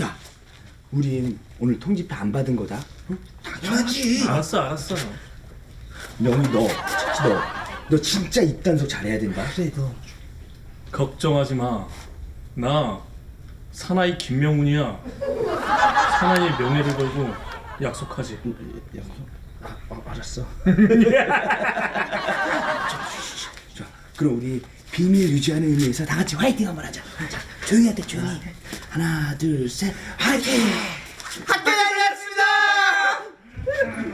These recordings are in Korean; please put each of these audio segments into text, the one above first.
야, 우린 오늘 통지표 안 받은 거다. 응? 당연하지. 알았어 알았어 명희 너, 너, 너 진짜 입단속 잘해야 된다. 그래 너. 걱정하지 마 나 사나이 김명훈이야 사나이의 명예를 걸고 약속하지 아, 아, 알았어. 자, 그럼 우리 비밀 유지하는 의미에서 다 같이 화이팅 한번 하자. 자, 조용히 돼, 조용히. 하나, 둘, 셋, 화이팅! 학교 다녔습니다.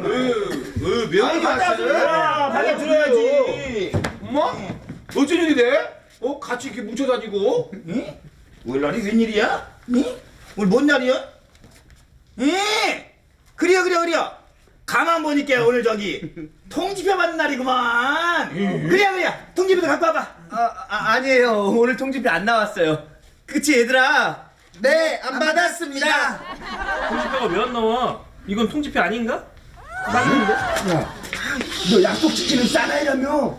어, 명함이 왔어요. 당연 들어야지. 엄마? 어쩐 일이래? 어, 같이 이렇게 뭉쳐 다니고? 응? 오늘 날이 웬일이야? 응? 오늘 뭔 날이야? 응? 그래요 그래요 그래요. 가만 보니까 오늘 저기 통지표 받는 날이구만. 그래요 그래요. 통지표도 갖고 와봐. 아, 아 아니에요. 오늘 통지표 안 나왔어요. 그치 얘들아? 네, 안 받았습니다. 통지표가 왜 안 나와 이건 통지표 아닌가? 야, 너 약속 지키는 사나이라며?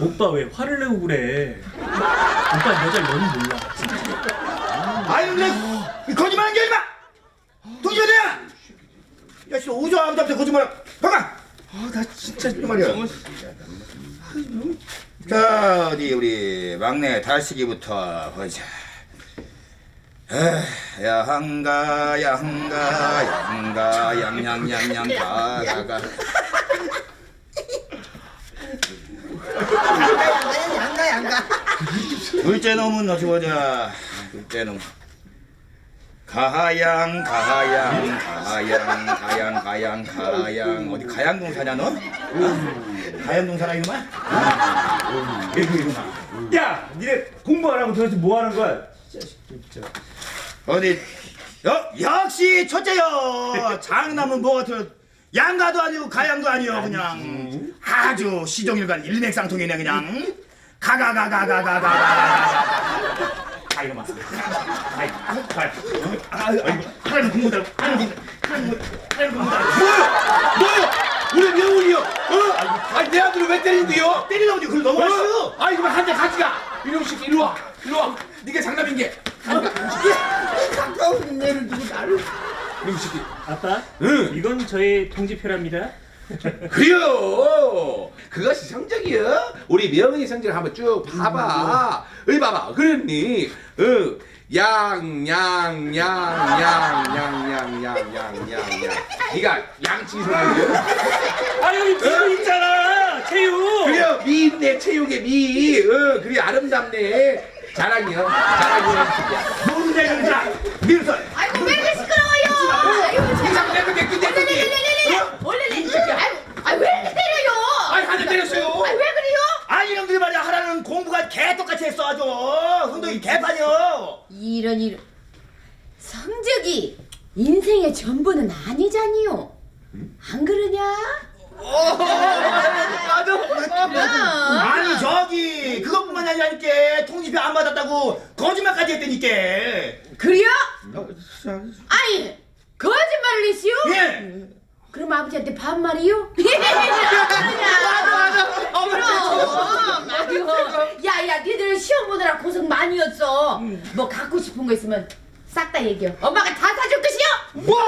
오빠 왜 화를 내고 그래 오빠 여자 너는 몰라 아유 그래 거짓말한 게 얼마? 통지표 내야. 야 씨 오죠 아무도 거짓말. 봐봐. 아, 나 진짜 말이야. 자 어디 우리 막내 달식이부터 보자. 야한가 야한가 야한가 양양양양 가가가 양가 양가. 둘째 놈은 어디 보자 둘째 놈 가하양 가하양 가하양 가양 가양 가양 어디 가양동 사냐 너? 가양동 사나 이놈아? 이놈아 야, 니네 공부 안 하고 도대체 뭐 하는 거야? 어디 여, 역시 첫째요 장남은 뭐 같은 양가도 아니고 가양도 아니요 그냥 아주 시종일관 일맥상통이네 그냥 가가가가가가가가가 아이고 맞아 아이고 아이고 아이고 하나는 공부대로 하나는 하나는 하나는 공부대로 뭐요? 뭐요? 우리 명훈이요? 어? 아니, 내 아들을 왜 때리는데요? 보니 그걸 넘어갔어 어? 아이, 그럼 한대 같이 가. 이놈 새끼, 이리 와. 이리 와. 네가 장남인 게. 가까운 애를 두고 나를. 이놈 새끼. 아빠 응. 이건 저의 통지표랍니다 그래요. 그것이 성적이야. 우리 명은이 성적을 한번 쭉 봐봐. 어이 봐봐. 그랬니? 어. 양, 양, 양, 양, 양, 양, 양, 양, 양, 양. 네가 양치선이야? 아 여기 비도 있잖아 채유 그래요. 미 있네. 체육의 미. 어, 그래 아름답네. 자랑이요. 자랑이요. 애들이다 밀설 아이고 왜 이렇게 시끄러워요? 아이고. 자꾸 내가 내 끝내 네네네네네. 어? 원래 내 아이고 아왜 이렇게 때려요? 아이, 한대 때렸어요. 아왜 그래요? 아니 이놈들이 말이야 하나는 공부가 개똑같이 했어 아주 흥동이 개판이요 이런 이런 성적이 인생의 전부는 아니잖니요. 안 그러냐? 맞아. 아니 저기 아니라니까 통지표 안 받았다고 거짓말까지 했다니까 그래요? 아니 거짓말을 했어요? 예 그럼 아버지한테 반말이요? 맞아 맞아 그럼 맞아 야야 니들 시험 보느라 고생 많이 했어 뭐 갖고 싶은 거 있으면 싹 다 얘기해 엄마가 다 사줄 것이요 뭐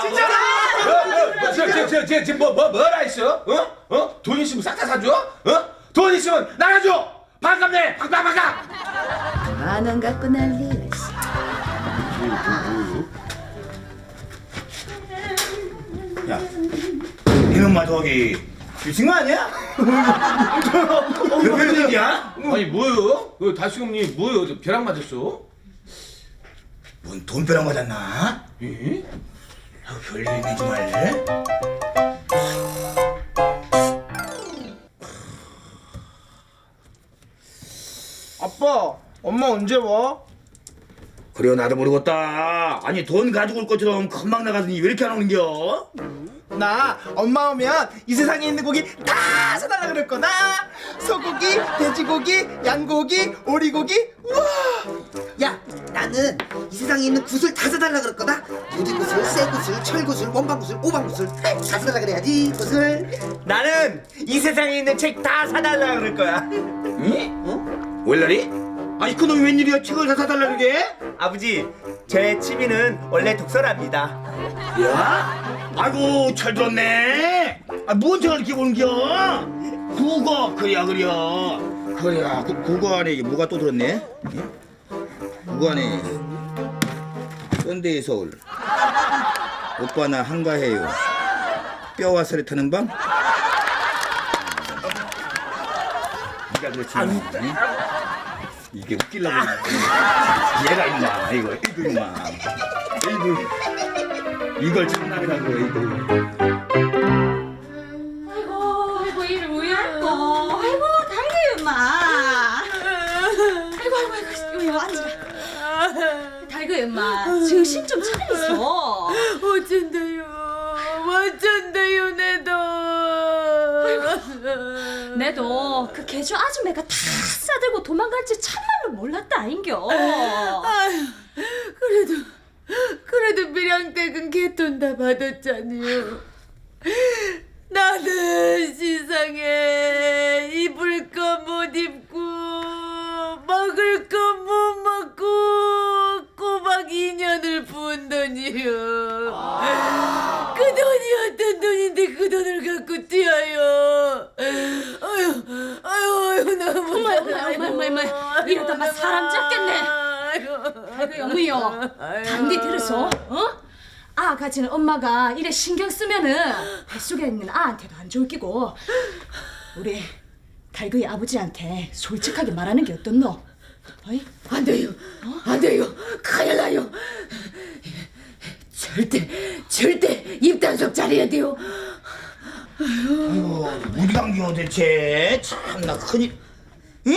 진짜 진짜 저저저저뭐 뭐 뭐라 했어? 어? 어? 돈 있으면 싹 다 사줘? 어? 돈 있으면 나가줘. 반갑네. 반갑 반갑. 만원 갖고 난리 야, 이놈마 저기 미친 거 아니야? 왜 그런 얘기야? 아니 뭐요? 그 다시금니 뭐요? 저 벼락 맞았어? 뭔 돈벼락 맞았나? 예? 아유 별일이네 정말 아빠, 엄마 언제 와? 그래요 나도 모르겠다 아니 돈 가지고 올 것처럼 금방 나가더니 왜 이렇게 안 오는겨? 나 엄마 오면 이 세상에 있는 고기 다 사달라 그럴 거다. 소고기, 돼지고기, 양고기, 오리고기. 우와! 야, 나는 이 세상에 있는 굿을 다 사달라 그럴 거다. 유리굿을, 쇠굿을, 철굿을, 원방굿을, 오방굿을 다 사달라 그래야지. 굿을. 나는 이 세상에 있는 책 다 사달라 그럴 거야. 응? 어? 월날이? 아니 그놈이 웬일이야 책을 다 사달라는 게? 아버지, 제 취미는 원래 독서랍니다. 야? 아이고 잘 들었네. 아, 뭔 책을 이렇게 보는겨? 국어 그래야 그래야 그래야 그, 국어 안에 이게 뭐가 또 들었네? 예? 국어 안에 썬데이 서울 오빠 나 한가해요 뼈와 살이 타는 밤 네가 그렇지 응? 이게 웃기려고 얘가 임마 이거 이거 임마 이거 이걸 장난이라고 이거 아이고 아이고 이를 왜 할까? 아이고 달래요 엄마. 아이고 아이고 아이고 여기 앉으라. 달고 엄마 정신 좀 차리소. 어쩐다요 어쩐다요 내도 내도 그 개주 아줌매가 다 싸들고 도망갈 줄 참말로 몰랐다 아인겨. 아휴 그래도 그래도 밀양댁은 개돈 다 받았잖니요 나는 세상에 어머, 어머, 어머, 어머. 이러다 막 사람 잡겠네. 아이고 영무요. 단디 들었어? 어? 아 가지는 엄마가 이래 신경 쓰면은 뱃속에 있는 아한테도 안 좋을 끼고 우리 달그이 아버지한테 솔직하게 말하는 게 어떻노? 어이? 안 돼요. 안 돼요. 큰일 나요. 절대, 절대 입단속 잘해야 돼요. 아이고 간겨 대체 참나 큰일 응?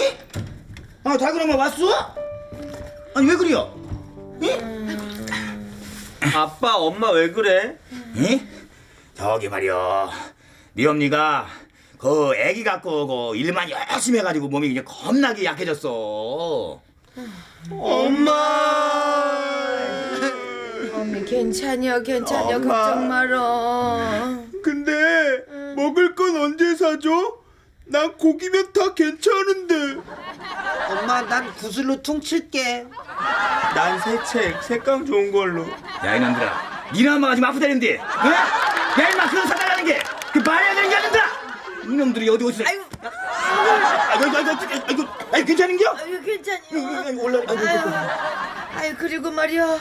아 달그라마 왔어? 아니 왜 그래요? 응? 아빠 엄마 왜 그래? 응? 저기 말이야 네 엄니가 그 애기 갖고 그 일만 열심히 해가지고 몸이 이제 겁나게 약해졌어 어미 괜찮여, 괜찮여, 엄마. 걱정 말어. 근데 먹을 건 언제 사줘? 난 고기면 다 괜찮은데. 엄마 난 구슬로 퉁칠게 난 새 책, 색감 좋은 걸로. 야 이놈들아 니네 엄마가 지금 아프다는데 응? 야 임마 그거 사달라는 게 그 말해야 되는 게 아닌가 이놈들이 어디 어디서 아이고 아이고 아이고 아이고 아이고 아이고 괜찮은겨? 아유, 괜찮여. 아이고 올라 아이고 아이고 아유, 그리고 말이야.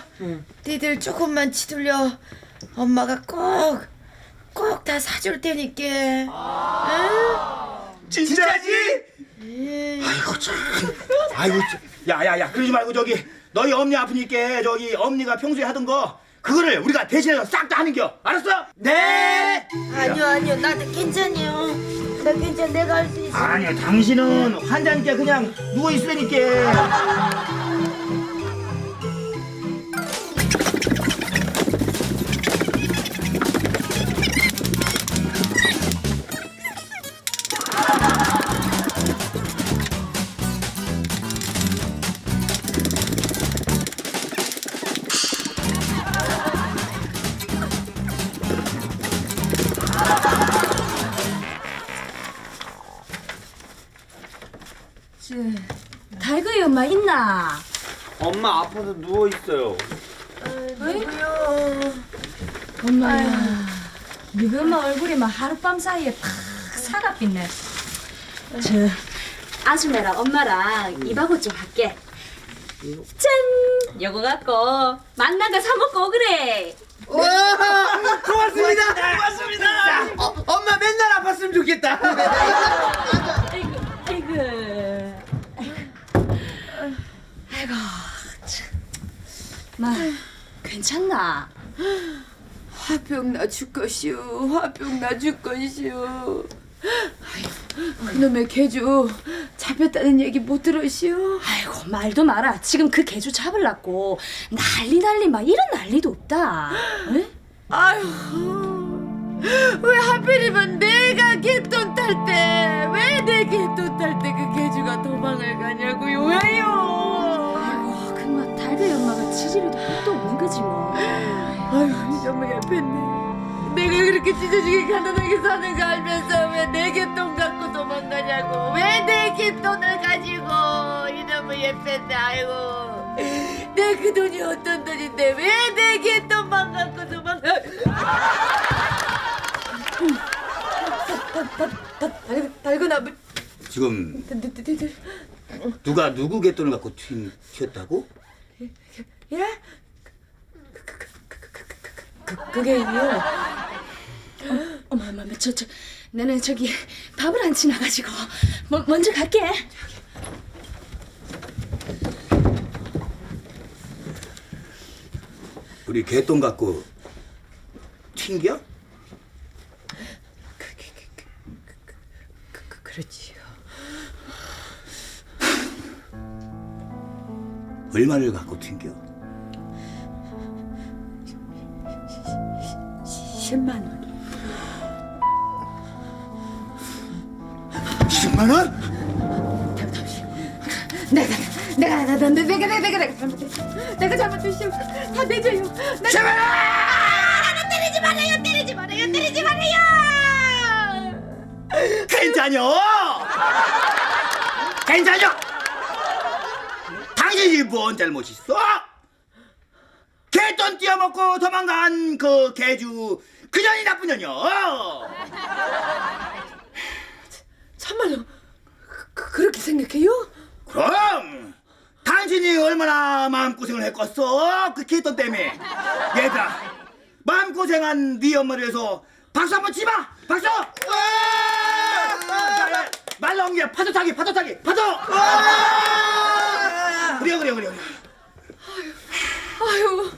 니들 조금만 치돌려. 엄마가 꼭, 꼭 다 사줄 테니까. 진짜지? 아이고 참 아이고 야야야 그러지 말고 저기 너희 엄니 아프니까 저기 엄니가 평소에 하던 거 그거를 우리가 대신해서 싹 다 하는겨 알았어? 네 아니요, 아니요. 나도 괜찮요. 나 괜찮, 내가 할 수 있어. 아니야 당신은 환자니까 그냥 누워 있으니까 엄마 있나? 엄마 아파서 누워 있어요. 엄마야. 너희 엄마 얼굴이 막 하룻밤 사이에 팍 사갑겠네. 저 아줌마랑 엄마랑 이바고 좀 할게. 짠! 요거 갖고 만난 거 사먹고 오그래. 와, 고맙습니다. 고맙습니다. 어, 엄마 맨날 아팠으면 좋겠다. 아이고, 아이고. 아이고, 참. 마, 괜찮나? 화병 나줄 것이오. 화병 나줄 것이오. 아유, 그놈의 개주 잡혔다는 얘기 못 들었시오? 아이고, 말도 마라. 지금 그 개주 잡으려고 난리 난리 막 이런 난리도 없다. 에? 아유, 왜 하필이면 내가 개돈 탈 때, 왜 내 개돈 탈때 그 개주가 도망을 가냐고요? 왜요? 달걀 엄마가 지지리도 끝도 없는 거지 뭐. 아유, 정말 예뻤네. 내가 그렇게 찢어지게 가난하게 사는 거 알면서 왜내 개돈 갖고 도망가냐고. 왜내 개돈을 가지고 이놈의 예뻤네, 아이고. 내내그 돈이 어떤 돈인데 왜내 개돈 망갖고 도망가 달고나 지금 누가 누구 개 돈을 갖고 튀, 튀었다고? 이래? 그게요. 어머 어머 저, 저 나는 저기 밥을 안 지나가지고 뭐, 먼저 갈게. 우리 개똥 갖고 튕겨? 얼마를 갖고 튕겨? 10만 원. 10만 원? 내가 내가 내가 내가 내가 내가 내가 잘못했어. 내가 잘못했어. 다 내줘요. 내가 제발! 아, 나 때리지 말아요. 때리지 말아요. 때리지 말아요. 괜찮요? 괜찮요? 당신이 뭔 잘못 있어? 개돈 띄어먹고 도망간 그 개주 그 년이 나쁜 년이여 참말로 그, 그렇게 생각해요? 그럼 당신이 얼마나 마음고생을 했겠어? 그 개돈 때문에. 얘들아 마음고생한 네 엄마를 위해서 박수 한번 치마! 박수! 말 나온 게 파도 타기 파도 타기 파도 그래 그래 그래 그래. 아유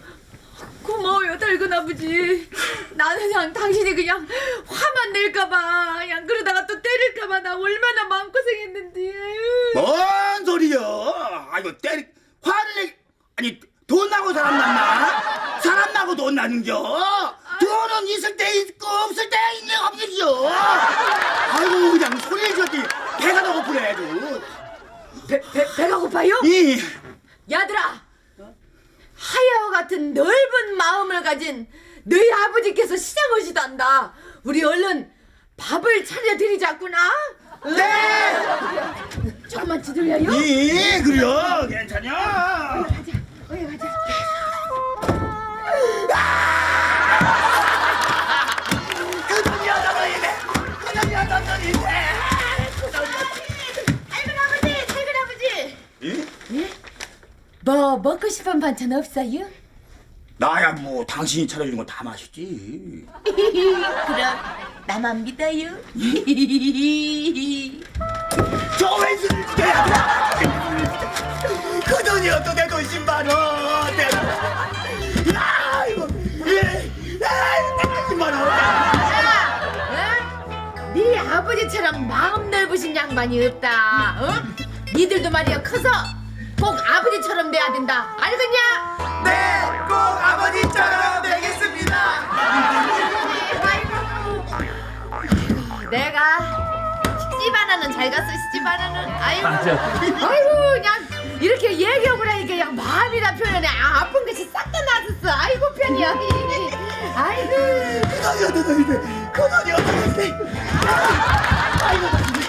고마워요 달근 아버지. 나는 그냥 당신이 그냥 화만 낼까봐 그냥 그러다가 또 때릴까봐 나 얼마나 마음고생했는데. 뭔 소리여? 아이고 때리 화를 내 아니 돈 나고 사람 났나? 사람 나고 돈 나는겨? 돈은 있을 때 있고 없을 때 있는 없는겨 아이고 그냥 소리를 지었더니 배가 더 고프네 아주 배, 배, 배가 고파요? 이 야들아 하야와 같은 넓은 마음을 가진 너희 아버지께서 시장 오시단다. 우리 얼른 밥을 차려드리자꾸나. 네. 조금만 지들려요. 이 그래요. 괜찮냐 뭐 먹고 싶은 반찬 없어요? 나야 뭐 당신이 차려주는 거 다 맛있지 그럼 나만 믿어요 저 왼손을 죽여야 그 돈이 어떻게 돈 10만 원 야, 이거 예, 아, 10만 원 어? 네 아버지처럼 마음 넓으신 양반이 없다. 어? 니들도 말이야 커서 꼭 아버지처럼 돼야 된다. 알겠냐? 네, 꼭 아버지처럼 되겠습니다. 내가 시집 하나는 잘 갔어 시집 하나는. 아이고. 맞아. 아이고 그냥 이렇게 얘기하고 나니까 그냥 마음이 다 편하네. 아, 아픈 것이 싹 다 나았어. 아이고 편이야. 아이고. 그 돈이 어떻게 돼? 그 돈이 어떻게 돼? 아이고